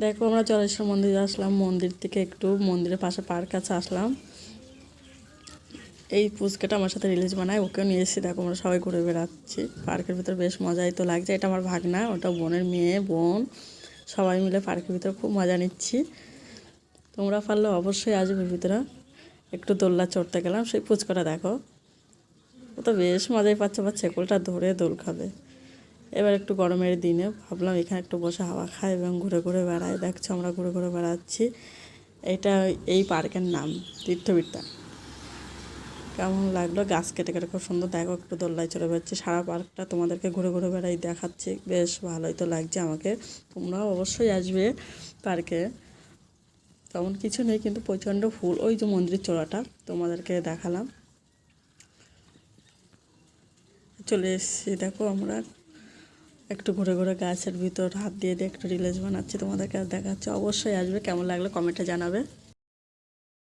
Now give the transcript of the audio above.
দেখো আমরা জলেশ্বর মন্দিরে আসলাম, মন্দির থেকে একটু মন্দিরের পাশে পার্ক আছে, আসলাম। এই পুচকাটা আমার সাথে রিলিজ বানায়, ওকেও নিয়ে এসেছি। দেখো আমরা সবাই ঘুরে বেড়াচ্ছি। পার্কের ভিতরে বেশ মজাই তো লাগছে। এটা আমার ভাগনা, ওটা বোনের মেয়ে, বোন। সবাই মিলে পার্কের ভিতরে খুব মজা নিচ্ছি। তোমরা পারলে অবশ্যই আসবে ভিতরে। একটু দোল্লা চড়তে গেলাম, সেই পুচকাটা দেখো। ও তো বেশ মজাই পাচ্ছে বা ছেকলটা ধরে দোল খাবে। এবার একটু গরমের দিনে ভাবলাম এখানে একটু বসে হাওয়া খায় এবং ঘুরে ঘুরে বেড়াই। দেখছ আমরা ঘুরে ঘুরে বেড়াচ্ছি। এটা এই পার্কের নাম, তীর্থবিদ্যা। কেমন লাগল? গাছ কেটে কেটে খুব সুন্দর। দেখো একটু দোল্লায় চলে বেড়াচ্ছি। সারা পার্কটা তোমাদেরকে ঘুরে ঘুরে বেড়াই দেখাচ্ছি। বেশ ভালোই তো লাগছে আমাকে। তোমরাও অবশ্যই আসবে পার্কে। তেমন কিছু নেই, কিন্তু প্রচণ্ড ফুল। ওই যে মন্দিরের চূড়াটা, তোমাদেরকে দেখালাম। চলে এসেছি। দেখো আমরা একটু ঘুরে ঘুরে গাছের ভিতর হাত দিয়ে দিয়ে একটু রিলেজ বানাচ্ছি, তোমাদেরকে দেখাচ্ছি। অবশ্যই আসবে, কেমন লাগল কমেন্টে জানাবে।